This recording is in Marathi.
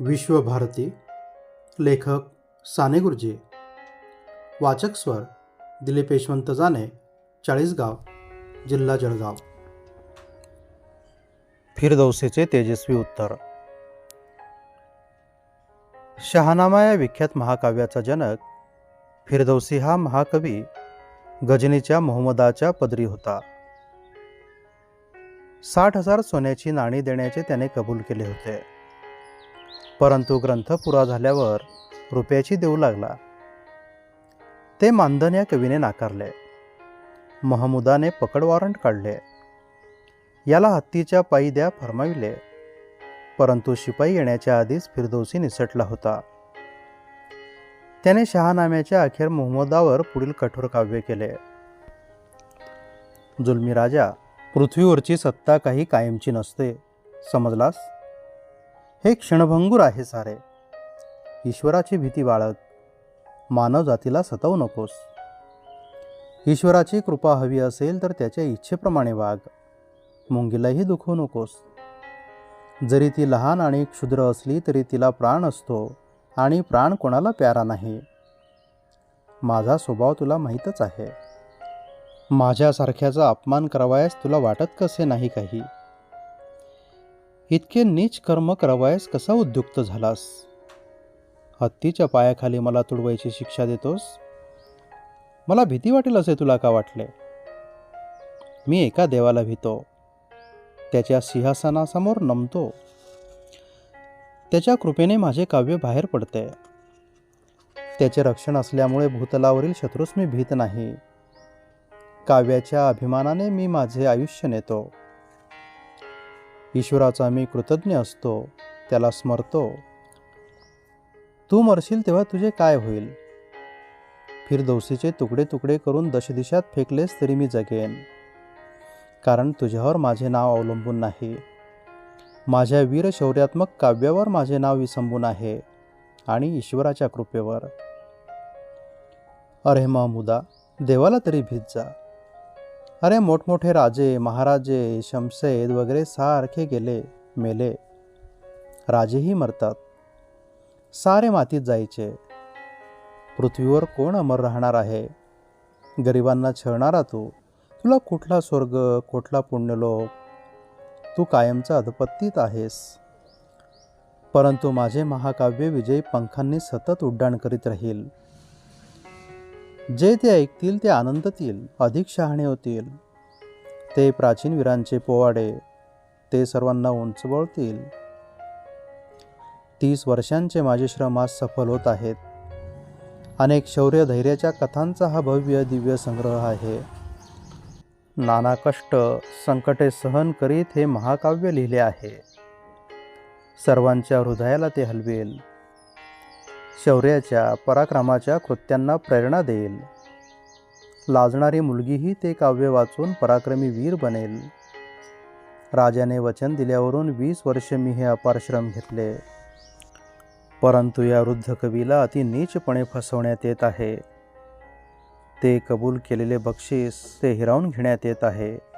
विश्वभारती लेखक साने गुरुजी वाचक स्वर दिलीप यशवंत जाने चाळीसगाव जिल्हा जळगाव. फिरदौसेचे तेजस्वी उत्तर. शहानामा या विख्यात महाकाव्याचा जनक फिरदौसी हा महाकवी गजनीच्या मोहम्मदाच्या पदरी होता. साठ हजार सोन्याची नाणी देण्याचे त्याने कबूल केले होते. परंतु ग्रंथ पुरा झाल्यावर रुपयाची देऊ लागला. ते मानधन या कवीने नाकारले. महमुदाने पकड वॉरंट काढले. याला हत्तीच्या पायी द्या फरमाविले. परंतु शिपाई येण्याच्या आधीच फिरदौसी निसटला होता. त्याने शहानाम्याच्या अखेर मोहम्मदावर पुढील कठोर काव्य केले. जुलमी राजा पृथ्वीवरची सत्ता काही कायमची नसते समजलास? हे क्षणभंगूर आहे सारे. ईश्वराची भीती बाळग. मानव जातीला सतवू नकोस. ईश्वराची कृपा हवी असेल तर त्याच्या इच्छेप्रमाणे वाग. मुंगीलाही दुखवू नकोस. जरी ती लहान आणि क्षुद्र असली तरी तिला प्राण असतो आणि प्राण कोणाला प्यारा नाही. माझा स्वभाव तुला माहीतच आहे. माझ्यासारख्याचा अपमान करावयास तुला वाटत कसे नाही काही? इतके नीच कर्म करावयास कसा उद्युक्त झालास? हत्तीच्या पायाखाली मला तुडवायची शिक्षा देतोस? मला भीती वाटेल असे तुला का वाटले? मी एका देवाला भीतो. त्याच्या सिंहासनासमोर नमतो. त्याच्या कृपेने माझे काव्य बाहेर पडते. त्याचे रक्षण असल्यामुळे भूतलावरील शत्रूस मी भीत नाही. काव्याच्या अभिमानाने मी माझे आयुष्य नेतो. ईश्वराचा मी कृतज्ञ असतो त्याला स्मरतो. तू मरशील तेव्हा तुझे काय होईल? फिरदौसीचे तुकडे तुकडे करून दशदिशात फेकलेस तरी मी जगेन. कारण तुझ्यावर माझे नाव अवलंबून नाही. माझ्या वीर शौर्यात्मक काव्यावर माझे नाव विसंबून आहे आणि ईश्वराच्या कृपेवर. अरे महमुदा देवाला तरी भीत जा. अरे मोठमोठे राजे महाराजे शमशेद वगैरे सारखे गेले मेले. राजेही मरतात. सारे मातीत जायचे. पृथ्वीवर कोण अमर राहणार आहे? गरिबांना छळणारा तू. तुला कुठला स्वर्ग कुठला पुण्यलोक? तू कायमचा अधपत्तीत आहेस. परंतु माझे महाकाव्य विजयी पंखांनी सतत उड्डाण करीत राहील. जे ते ऐकतील ते आनंदतील अधिक शहाणे होतील. ते प्राचीन वीरांचे पोवाडे ते सर्वांना उंचवळतील तीस वर्षांचे माझे श्रम आज सफल होत आहेत. अनेक शौर्य धैर्याच्या कथांचा हा भव्य दिव्य संग्रह आहे. नाना कष्ट संकटे सहन करीत हे महाकाव्य लिहिले आहे. सर्वांच्या हृदयाला ते हलवेल. शौर्याच्या पराक्रमाच्या कृत्यांना प्रेरणा देईल. लाजणारी मुलगीही ते काव्य वाचून पराक्रमी वीर बनेल. राजाने वचन दिल्यावरून वीस वर्ष मी हे अपार श्रम घेतले. परंतु या वृद्ध कवीला अति नीचपणे फसवण्यात येत आहे. ते कबूल केलेले बक्षीस ते हिरावून घेण्यात येत आहे.